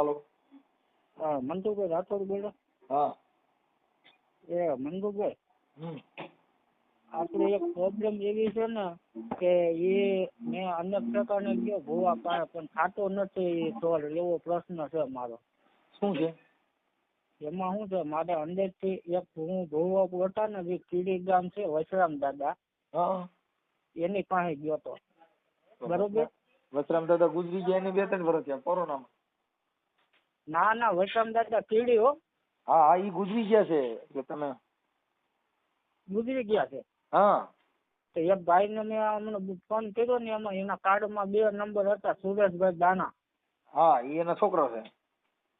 હાલો. હા મંતુભાઈ રાઠોડ બોલો હા. એ હમ. આપણે એક પ્રોબ્લેમ એવી છે ને કે એ મેં અનેક પ્રકારને ગયો ભૂવા પાડે પણ થતો નથી એ એવો પ્રશ્ન છે મારો. શું છે? એમાં શું છે? મારે અંદરથી એક હું ભૂવા હતા ને જે કીડી ગામ છે વસરામ દાદા હા. એની પાસે ગયો તો. બરોબર? વસરામ દાદા ગુજરી ગયા એની બે ત્રણ વર્ષ થયા કોરોનામાં. ના ના વસરામ દાદા કીડી હો. હા હા ઈ ગુજરી ગયા છે એટલે તમે ગુજરી ગયા છે? હા. તો એક ભાઈને મેં હમણાં ફોન કર્યો ને એમાં એના કાર્ડમાં બે નંબર હતા સુરેશભાઈ દાણા હા ઈ એના છોકરો છે.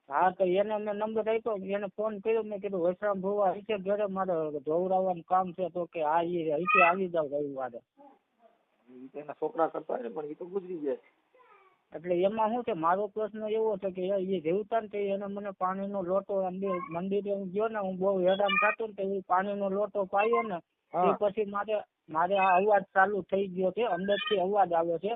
હા તો એને મેં નંબર આપ્યો એને ફોન કર્યો મેં કીધું વૈશ્રામ ભુવા અહીંથી ઘરે મારે ધોવરાવવાનું કામ છે તો કે હા એ અહીંથી આવી જાવ રવિવારે. એના છોકરા કરતા હોય ને પણ એ તો ગુજરી ગયા એટલે એમાં શું છે મારો પ્રશ્ન એવો છે કે એ જીવતા ને એને મને પાણીનો લોટો મંદિરે હું ગયો ને હું બહુ હેરાન થતો ને એ પાણીનો લોટો પાયો ને એ પછી મારે મારે આ અવાજ ચાલુ થઈ ગયો છે અંદરથી અવાજ આવે છે.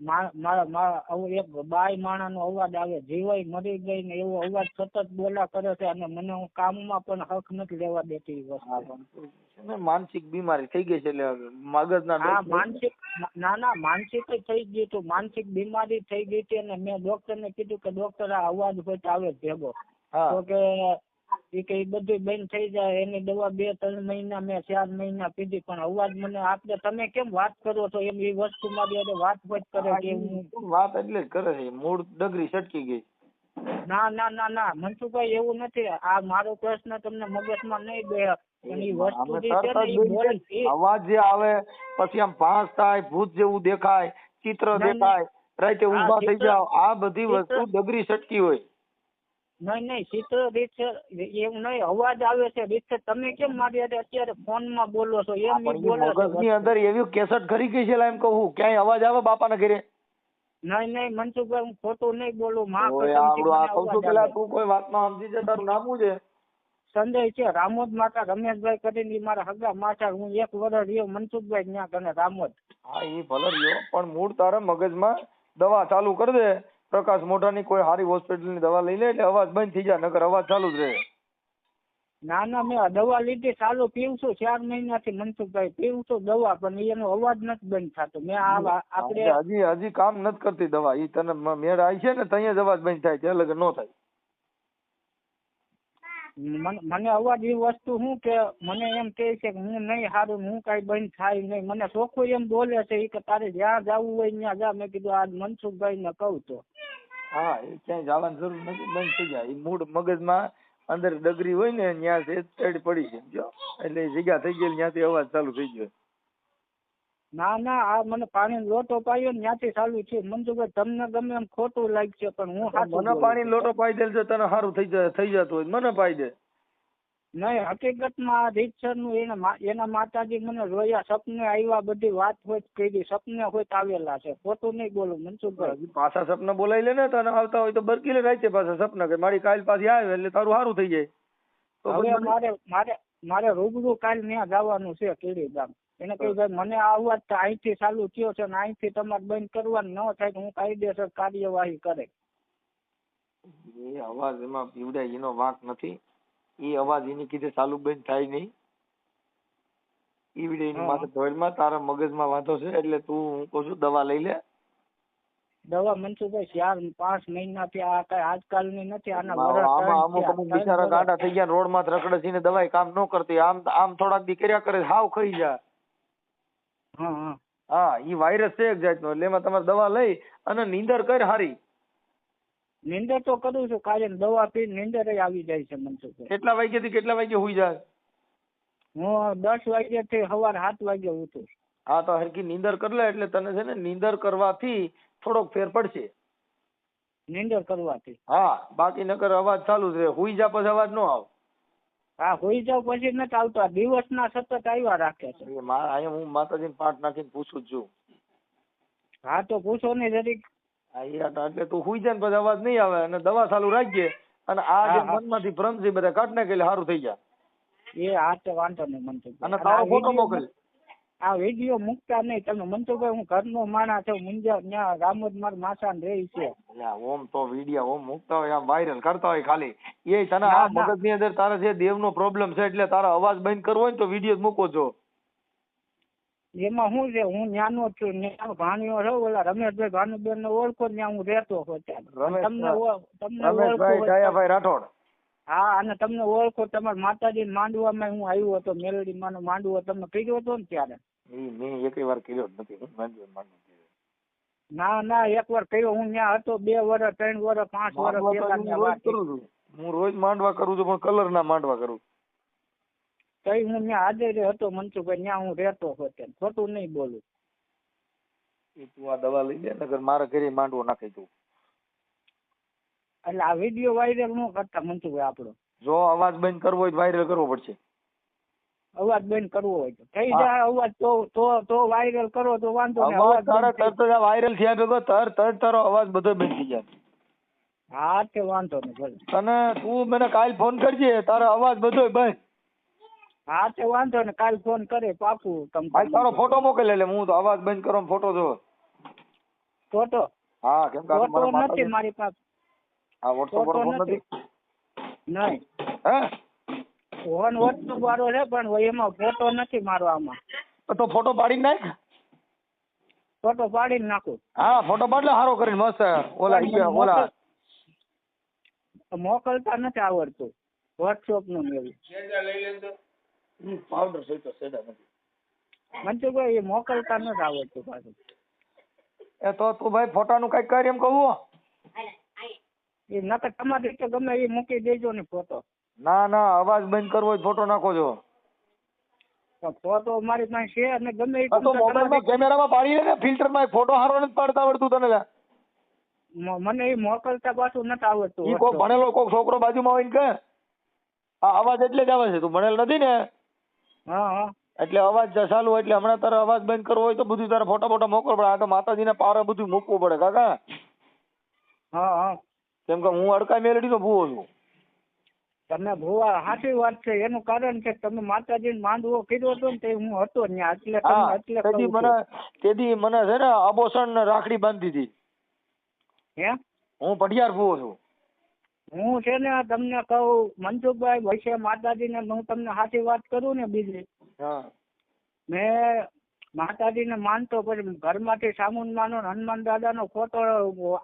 મારા મારા એક બાઈ માણાનો અવાજ આવે જીવાય મરી ગઈ ને એવો અવાજ સતત બોલા કરે છે અને મને હું કામમાં પણ હક નથી લેવા દેતી વસ્તુ. ને માનસિક બીમારી થઈ ગઈ છે એટલે મગજના હા માનસિક ના ના માનસિક થઈ ગયું હતું. માનસિક બીમારી થઈ ગઈ હતી અને મેં ડોક્ટર ને કીધું કે ડોક્ટર આ અવાજ હોય તો આવે ભેગો. તો કે ઈ કે બધું બંધ થઈ જાય. એની દવા બે ત્રણ મહિના મેં ચાર મહિના પીધી પણ અવાજ મને આપણે તમે કેમ વાત કરો છો? એમ એ વસ્તુ મારી અરે વાત જ કરે કે હું વાત એટલે જ કરે છે. મૂળ ડગરી છટકી ગઈ. ના ના ના ના. મનસુખભાઈ એવું નથી. આ મારો પ્રશ્ન તમને મગજમાં નહીં ઈ- અવાજ જે આવે પછી આમ ભાસ થાય ભૂત જેવું દેખાય ચિત્ર. દેખાય રાતે હા, ઊભા થઈ જાવ આ બધી વસ્તુ ડગરી સટકી હોય. નહીં નહીં ચિત્ર રીત છે એવું નહીં અવાજ આવે છે રીત તમે કેમ મારી હારે અત્યારે ફોનમાં બોલો છો? એમ ઈ ઈ મગજની અંદર એવી કેસેટ ખરી ગઈ છે એમ કહું. ક્યાંય અવાજ આવે બાપાના ઘરે? નહીં નહીં મનસુખભાઈ હું ખોટું નહીં બોલું. માં ઓય કસમથી આવડું આ મને કહું છું અવાજ પેલા આવે. તું કોઈ વાતમાં સમજી જા તારું નામું છે? સંજય છે રામોદ માતા રમેશભાઈ કરીને ઈ મારા હગા માતા હું એક વર્ષ રહ્યો મનસુખભાઈ ત્યાં કને રામોદ. હા એ ભલે રહ્યો પણ મૂળ તારા મગજમાં દવા ચાલુ કરી દે. પ્રકાશ મોઢાની કોઈ સારી હોસ્પિટલની દવા લઈ લે એટલે અવાજ બંધ થઈ જાય નકર અવાજ ચાલુ જ રહે. ના ના મેં દવા લીધી ચાલુ પીવું છું ચાર મહિનાથી મનસુખભાઈ પીવું છું દવા પણ એનો અવાજ નથી બંધ થતો. મેં આ આપણે હજી હજી કામ નથી કરતી દવા. ઈ તને મેળ આવી છે ને ત્યાં જ અવાજ બંધ થાય છે લગન નો થાય. મને મને અવાજ એ વસ્તુ શું કે મને એમ કહે છે કે હું નહીં સારું હું કઈ બંધ થાય નહીં. મને ચોખ્ખું એમ બોલે છે કે તારે જ્યાં જવું હોય ત્યાં જા. મેં કીધું આ મનસુખભાઈ ને કહું તો. હા એ ક્યાંય જવાની જરૂર નથી બંધ થઈ જાય. એ મૂળ મગજમાં અંદર ડગરી હોય ને ત્યાં છે પડી છે જો એટલે એ જગ્યા થઈ ગઈ ત્યાંથી અવાજ ચાલુ થઈ ગયો. ના ના આ મને પાણી લોટો પાયો ને ત્યાંથી ચાલુ છે મનસુખભાઈ તમને ગમે એમ ખોટું લાગશે પણ હું મને પાણી લોટો પાઈ દે છે તને સારું થઈ જાય થઈ જતું હોય મને પાઈ દે. નહીં હકીકતમાં રીતસરનું એના એના માતાજી મને રોયા સપને આવ્યા બધી વાત હોય કરી સપને હોય આવેલા છે. ખોટું નહીં બોલું મનસુખભાઈ. પાછા સપના બોલાવી લે ને તને આવતા હોય તો બરકી લે રાતે પાછા સપના કે મારી કાલ પાછી આવે એટલે તારું સારું થઈ જાય. તો હવે મારે મારે મારે રૂબરૂ કાલ ત્યાં જવાનું છે કેડી ગામ એને કહ્યું ભાઈ મને આ અવાજ તો અહીંથી ચાલુ થયો છે ને અહીંથી તમારે બંધ કરવાનું ન થાય તો હું કાયદેસર કાર્યવાહી કરે. એ અવાજ એમાં પીવડાય એનો વાંક નથી. એ અવાજ એની કીધે ચાલુ બંધ થાય નહીં. ઈવડે એની માથે ધોળમાં તારા મગજમાં વાંધો છે એટલે તું હું કહું છું દવા લઈ લે. દવા મનસુખભાઈ ચાર પાંચ મહિનાથી આ કઈ આજકાલની નથી આના આમાં અમુક અમુક બિચારા. ગાંડા થઈ ગયા રોડમાં રખડે છે ને દવાઈ કામ ન કરતી. આમ આમ થોડાક દી કર્યા કરે હાવ ખાઈ જાય. હા હા. હા ઈ વાયરસ છે એક જાતનો એટલે એમાં તમારે દવા લઈ અને નીંદર કર હારી. નિંદર તો કરું છું કારણ દવા પી નિંદર આવી જાય છે મનસુખ કેટલા વાગ્યા થી કેટલા વાગે હુઈ જાય? હું દસ વાગ્યા થી સવાર સાત વાગે ઉઠું હા તો હરકી નિંદર કરી લે એટલે તને છે ને નિંદર કરવાથી થોડોક ફેર પડશે. નિંદર કરવાથી? હા બાકી નકર અવાજ ચાલુ જ રહે. હુઈ જા પછી અવાજ નો આવે. હા હોઈ જાવ પછી નથી આવતો. દિવસ દિવસના સતત આવ્યા રાખે છે. અહીંયા હું માતાજીને પાઠ નાખીને પૂછું છું. હા તો પૂછો ને જરીક. હા, એટલે તું હુઈ જાય ને પછી અવાજ નહીં આવે અને દવા ચાલુ રાખજે અને આ જે. મનમાંથી ભ્રમ છે બધા કાઢ નાખે એટલે સારું થઈ જાય. એ હા તો વાંધો નહીં મનસુખભાઈ. અને તારો ફોટો મોકલ. આ વીડિયો મુકતા નહીં. તમે મનસુખભાઈ હું ઘરનો માણસ છું મુંજા ત્યાં રામોદ માર માસાન રહી છે. ઓમ તો વીડિયો ઓમ મુકતા હોય આમ વાયરલ કરતા હોય ખાલી. એ તને આ ના. મગજની અંદર તારે જે દેવનો પ્રોબ્લેમ છે એટલે તારા અવાજ બંધ કરવો હોય ને તો વીડિયો મૂકો છો. એમાં શું છે? હું ન્યાનો છું ન્યાનો ભાણિયો છો ઓલા રમેશભાઈ ભાનુબેન ને ઓળખો ત્યાં હું રહેતો હતો તમને તમને ઓળખો રાઠોડ. હા અને તમને ઓળખો તમારા માતાજી માંડવામાં હું આવ્યો હતો મેલડી માં માંડવો તમને કર્યો હતો ને ત્યારે. ના ના એક વાર કર્યો હું ત્યાં હતો બે વર્ષ ત્રણ વર્ષ પાંચ વર્ષ હું રોજ કરું. છું. હું રોજ માંડવા કરું છું પણ કલર ના માંડવા કરું તઈ હું ત્યાં હાજર હતો મનસુખભાઈ ત્યાં હું રહેતો હતો ખોટું નહીં બોલું. તું આ દવા લઈ લે નગર મારા ઘરે માંડવો નાખી તું એટલે આ વીડિયો વાયરલ ન કરતા મનસુખભાઈ આપણો. જો અવાજ બંધ કરવો હોય તો વાયરલ કરવો પડશે. અવાજ બંધ કરવો હોય તો. થઈ જાય અવાજ તો તો તો વાયરલ કરો તો વાંધો નહીં. અવાજ અવાજ તારા તરત જ વાયરલ થયા ભેગો તર તર તારો અવાજ બધો બંધ થઈ જાય. હા તે વાંધો નહીં ભલે. તને તું મને કાલ ફોન કરજે તારો અવાજ બધો બંધ. હા તે વાંધો ને કાલ ફોન કરે પાકું તમ ભાઈ તારો ફોટો મોકલે એટલે હું તો અવાજ બંધ કરો ફોટો જો ફોટો હા કેમ કે ફોટો નથી મારી પાસે. આ વોટ્સઅપ પર ફોન નથી? નહીં. હે? ફોન વોટ્સઅપ વાળો છે પણ એમાં ફોટો નથી મારો આમાં તો ફોટો પાડી નાખ. ફોટો પાડી નાખું. હા ફોટો પાડલે સારો હારો કરીને મસ્ત ઓલા ઓલા મોકલતા નથી આવડતું. વોટ્સઅપનું ને એવું. પાવડર સહિત સેડા નથી મનસુખભાઈ એ મોકલતા નથી આવડતું પાછું. એ તો તું ભાઈ ફોટાનું કઈ કર એમ કહું એ નકર તમારે રીતે ગમે એ મૂકી દેજો ને ફોટો. ના ના અવાજ બંધ કરવો હોય ફોટો નાખો છો તો ફોટો મારી પાસે છે અને ગમે એ તો તમ મોબાઈલમાં તમારી- કેમેરામાં પાડી ને ફિલ્ટરમાં ફોટો હારો નથી પાડતા આવડતું તને મને એ મોકલતા પાછું નથી આવડતું કોઈ ભણેલો કોઈ છોકરો બાજુમાં હોય ને કે આ અવાજ એટલે જ આવે છે તું ભણેલ નથી ને. હા હા. એટલે અવાજ ચાલુ હોય એટલે હમણાં તારે અવાજ બંધ કરવો હોય તો બધું તારે ફોટા ફોટા મોકલવો પડે આ તો માતાજીને પારે બધું મૂકવું પડે કાકા. હા હા. કેમ કે હું અડકા મેલડી નો ભૂવો છું. તમે ભુવા સાચી વાત છે એનું કારણ છે તમે માતાજીને માંડવો કીધો હતો ને તે હું હતો ત્યાં એટલે એટલે તેથી મને તેથી મને છે ને આબોસણ ને રાખડી બાંધી હતી. હે? હું પઢિયાર ભૂવો છું. હું છે ને તમને કહું મનસુખભાઈ વૈશ્ય માતાજીને હું તમને સાચી વાત કરું ને બીજી. મેં માતાજી ને માનતો પછી ઘરમાંથી સામુન માનો હનુમાન દાદા નો ફોટો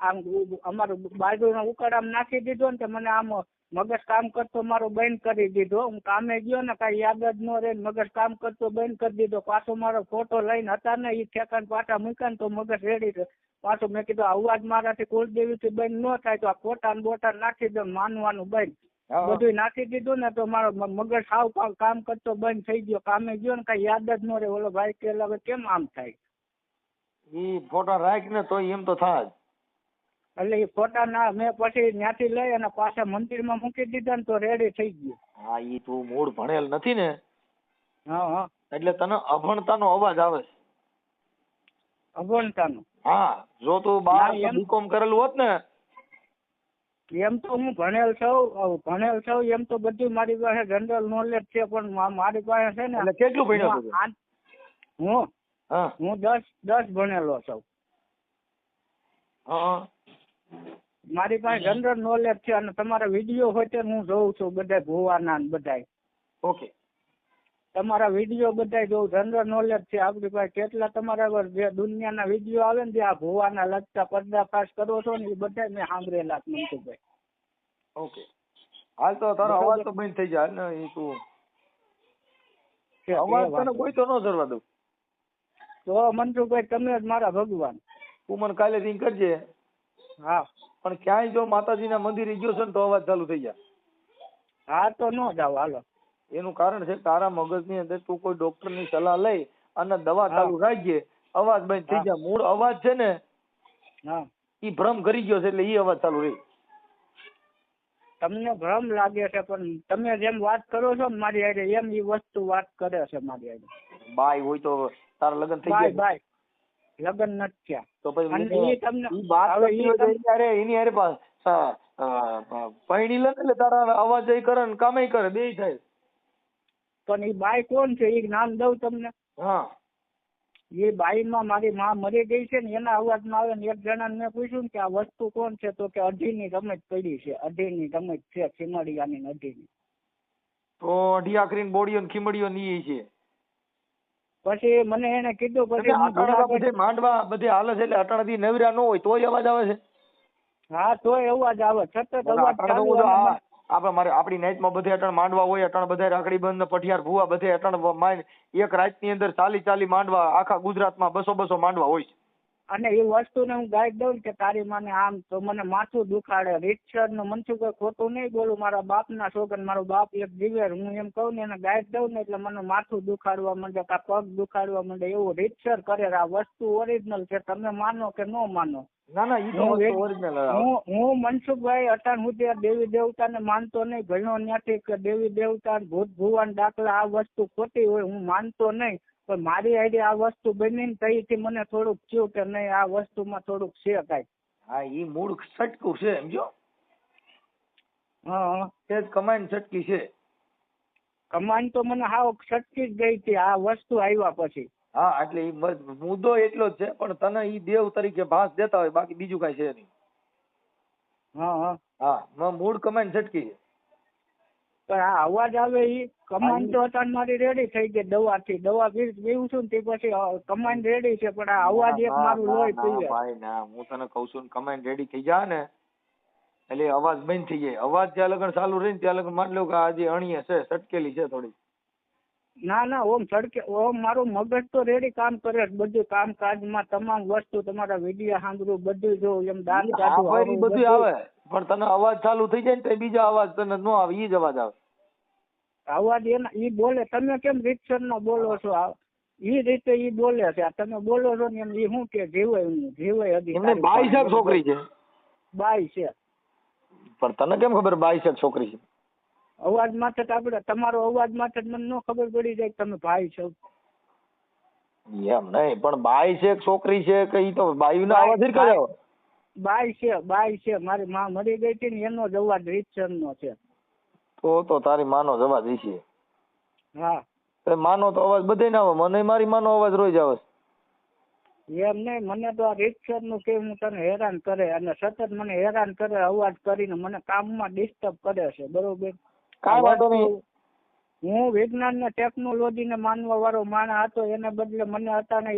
આમ અમારું બાજુનો ઉકાળામ નાખી દીધો ને મને આમ મગજ કામ કરતો મારો બંધ કરી દીધો. હું કામે ગયો ને કઈ યાદ જ ન રહે ને મગજ કામ કરતો બંધ કરી દીધો. પાછો મારો ફોટો લઈને હતા ને એ ઠેકાણ પાછા મૂક્યા ને તો મગજ રેડી પાછો મેં કીધું અવાજ મારાથી કુળદેવીથી બંધ ન થાય તો આ ફોટા બોટા નાખી દો માનવાનું બંધ હા. બધું નાખી દીધું ને તો મારો મગજ સાવ કામ કરતો બંધ થઈ ગયો કામે ગયો ને કઈ યાદ જ ન રહે. ઓલો ભાઈ કે હવે કેમ આમ થાય? ઈ ફોટા રાખ ને તો એમ તો થાય. એટલે એ ફોટા ના મેં પછી ત્યાંથી લઈ અને પાછા મંદિરમાં મૂકી દીધા ને તો રેડી થઈ ગયું. હા ઈ તું મૂળ ભણેલ નથી ને? હા હા. એટલે તને અભણતાનો અવાજ આવે છે. અભણતાનું? હા જો તું બાર બીકોમ કરેલું હોત ને. એમ તો હું ભણેલ છું ભણેલ છું એમ તો બધું મારી પાસે જનરલ નોલેજ છે પણ મારી પાસે છે ને એટલે કેટલું ભણ્યો હું તું? હું હું. દસ દસ ભણેલો છું. હા મારી પાસે જનરલ નોલેજ છે અને તમારા વીડિયો હોય તે હું જોઉં છું બધા ભુવાના બધા બધાય. ઓકે. તમારા વીડિયો બધા જોઉં જનરલ નોલેજ છે. આપણી પાસે કેટલા તમારા જે દુનિયાના વીડિયો આવે ને જે આ ભુવાના લગતા પર્દાફાશ કરો છો ને એ બધા મેં સાંભળેલા છે મનસુખભાઈ ઓકે હાલ તો તારો અવાજ તો બંધ થઈ જાય. ને એ તું. અવાજ તને કોઈ તો ન ધરવા દઉં. તો મનસુખભાઈ તમે જ મારા ભગવાન. તું મને કાલે રિંગ કરજે. હા. પણ ક્યાંય જો માતાજીના મંદિરે ગયો છે ને તો અવાજ ચાલુ થઈ જાય. હા તો ન જાવ હાલો. એનું કારણ છે તારા મગજની અંદર તું કોઈ ડોક્ટરની સલાહ લઈ અને દવા ચાલુ રાખજે. અવાજ બંધ થઈ જાય મૂળ અવાજ છે ને એ ભ્રમ કરી ગયો છે એટલે એ અવાજ ચાલુ રહી. તમને ભ્રમ લાગે છે પણ તમે જેમ વાત કરો છો મારી હારે એમ એ વસ્તુ વાત કરે છે મારી હારે. બાય હોય તો તારા લગ્ન થઈ જાય ગયા. બાય. લગ્ન નથી થયા. તો પછી તમને વાત હવે એની હારે પાસ હારે પા- સા- અ, પ- પૈણી લે એટલે તારા અવાજ એ કરે ને કામે કરે બે થાય. પણ એ બાય કોણ છે? એ નામ દઉં તમને. હા. એ બાઈમાં મારી માં મરી ગઈ છે ને એના અવાજમાં આવે ને એક જણાને મેં પૂછ્યું કે આ વસ્તુ કોણ છે? તો કે અઢીની રમત પડી છે. અઢીની રમત છે ખીમડિયાની ને અઢીની. તો અઢી આખરીને બોડીઓ ને ખીમડીઓ ની છે. પછી મને એને કીધું પછી માંડવા બધે હાલે છે એટલે અટાણેથી નવરા ન હોય તોય અવાજ આવે છે. હા તોય અવાજ આવે. છતાં અવાજ આપણે મારે આપણી નાઇટમાં બધે અટણ માંડવા હોય, અટણ બધા રાખડી બંધ પઠિયાર ભૂવા બધે અટણ માઇન એક રાતની અંદર ચાલી ચાલી માંડવા, આખા ગુજરાતમાં બસો બસો માંડવા હોય છે. અને એ વસ્તુને હું ગાઈડ દઉં કે તારી માને આમ તો મને માથું દુખાડે. રીતસરનું મનસુખ કોઈ ખોટું નહીં બોલું. મારા બાપના છોકરા મારો બાપ એક જીવે. હું એમ કહું ને એને ગાઈડ દઉં ને એટલે મને માથું દુખાડવા માંડે, કા પગ દુખાડવા માંડે એવું રીતસર કરે. આ વસ્તુ ઓરિજિનલ છે. તમે માનો કે ન માનો. ના ના ઈ તો ઓરિજિનલ હું હું મનસુખભાઈ અટાણ સુધી દેવી દેવતાને માનતો નહીં. ઘણો ત્યાંથી કે દેવી દેવતા ભૂત ભુવાન દાખલા આ વસ્તુ ખોટી હોય હું માનતો નહીં. પણ મારી આઈડી આ વસ્તુ બની ને તઈથી મને થોડુંક થયું કે નહીં આ વસ્તુમાં થોડુંક છે કાંઈ. હા ઈ મૂળ છટકું છે સમજો હા. તે જ કમાઈને સટકી છે. કમાન તો મને હાવ છટકી જ ગઈ હતી આ વસ્તુ આવ્યા પછી. હા એટલે ઈ મુદ્દો એટલો જ છે પણ તને ઈ દેવ તરીકે ભાસ દેતા હોય બાકી બીજું કઈ છે નહીં. હા હા. હા મૂળ કમાઈને સટકી છે. પણ આ અવાજ આવે ઈ કમાન તો મારી રેડી થઈ ગઈ દવાથી. દવા પી- પીવું છું ને તે પછી અ, કમાન રેડી છે પણ આ અવાજ એક મારું લોહી પીવે ભાઈ ના હું તને કઉ છું ને રેડી થઈ જા ને. એટલે અવાજ બંધ થઈ જાય. અવાજ જ્યાં લગન ચાલુ રહી ને ત્યાં લગન માની લો કે આજે અણીએ છે સટકેલી છે થોડી ના ના ઓમ સડકે ઓમ મારું મગજ તો રેડી કામ કરે બધું કામકાજમાં તમામ વસ્તુ તમારા વીડિયો સાંભળું બધું જો એમ દાન આવું બધું આવે. પણ તને અવાજ ચાલુ થઈ જાય ને તો બીજા અવાજ તને ન આવે ઈ જ અવાજ આવે. અવાજ એના ઈ બોલે તમે કેમ રીતસર નો બોલો છો? ઈ રીતે ઈ બોલે છે. આ તમે બોલો છો ને એમ ઈ શું કે જીવાય હું જીવે હજી એમને બાઈ છે છોકરી છે. બાઈ છે. પણ તને કેમ ખબર બાઈ છે છોકરી છે? અવાજ માથે આપડે તમારો અવાજ માથે મને ન ખબર પડી જાય તમે ભાઈ છો. એમ નહીં પણ બાઈ છે છોકરી છે કે ઈ તો બાઈ ના અવાજ જ કર્યો બાઈ છે બાઈ છે. મારી માં મરી ગઈ હતી ને એનો જ અવાજ રીતસર નો છે. તો તો તારી માનો જ અવાજ છે હા. તો માનો તો અવાજ બધે ના આવે મને મારી માનો અવાજ રોજ આવે. એમ નહીં મને તો આ રીતસરનું કે હું તને હેરાન કરે અને સતત મને હેરાન કરે અવાજ કરીને મને કામમાં ડિસ્ટર્બ કરે છે બરોબર? કાંઈ વાંધો નહીં. હું વિજ્ઞાન ને ટેકનોલોજી ને માનવા વાળો માણસ હતો એને બદલે મને હતા ને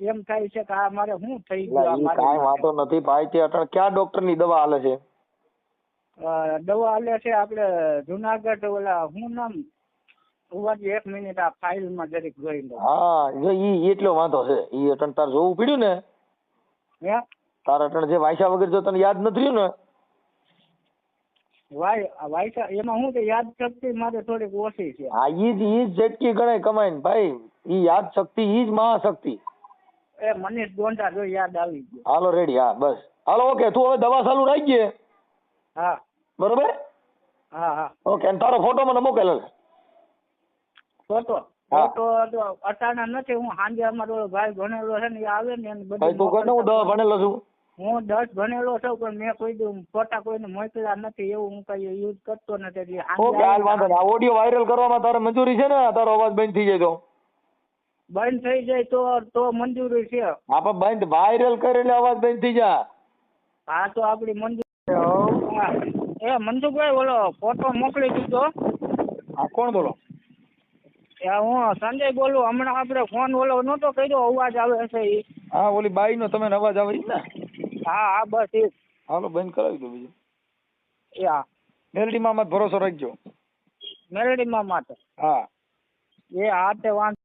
એમ થાય છે કે આ મારે શું થઈ ગયું કાંઈ વાંધો નથી ભાઈ તે અટાણે ક્યાં ડોક્ટરની દવા હાલે છે? દવા હાલે છે આપણે જુનાગઢ ઓલા હું નામ? ઉવાજી એક મિનિટ આ ફાઇલમાં જરીક જોઈ લો. હા જો ઈ એટલો વાંધો છે. ઈ અટણ તાર જોવું પડ્યું ને? તાર અટણ જે વાંચ્યા વગર જો તને યાદ નથી રહ્યું ને? વાયસા એમાં શું કે યાદ શક્તિ મારે થોડીક ઓછી છે. હા ઈ જ ઈ જ ઝટકી ગણાય કમાઈને ભાઈ. ઈ યાદ શક્તિ ઈ જ મહાશક્તિ. એ મનીષ ગોંડા જો યાદ આવી ગયો. હાલો રેડી હા બસ. હાલો ઓકે તું હવે દવા ચાલુ રાખજે હા. બરોબર? હા હા. ઓકે અને તારો ફોટો મને મોકલ. ફોટો? ફોટો તો અટાણા નથી હું સાંજે અમારો ભાઈ ભણેલો છે ને એ આવે ને એને બધું તું કહે હું દવા ભણેલો છું. હું દસ ભણેલો છું પણ મેં કોઈ દી ફોટા કોઈને મોકલ્યા નથી એવું હું કઈ યુઝ કરતો નથી. એટલે ઓકે હાલ વાંધો નહીં. આ ઓડિયો વાયરલ કરવામાં તારે મંજૂરી છે ને? તારો અવાજ બંધ થઈ જાય તો. બંધ થઈ જાય તો તો મંજૂરી છે. હા પણ બંધ વાયરલ કરે એટલે અવાજ બંધ થઈ જાય હા તો આપડી મંજૂરી એ મંજુભાઈ બોલો ફોટો મોકલી દીધો. હા કોણ બોલો? એ હું સંજય બોલું. હમણાં આપણે ફોન ઓલો નહોતો કર્યો અવાજ આવે છે હા ઓલી બાઈ નો તમે અવાજ આવે ને? હા હા બસ એ હાલો બંધ કરાવી દો બીજું. એ હા મેલડીમાં મત ભરોસો રાખજો. મેલડીમાં માટે હા. એ હા તે વાંધો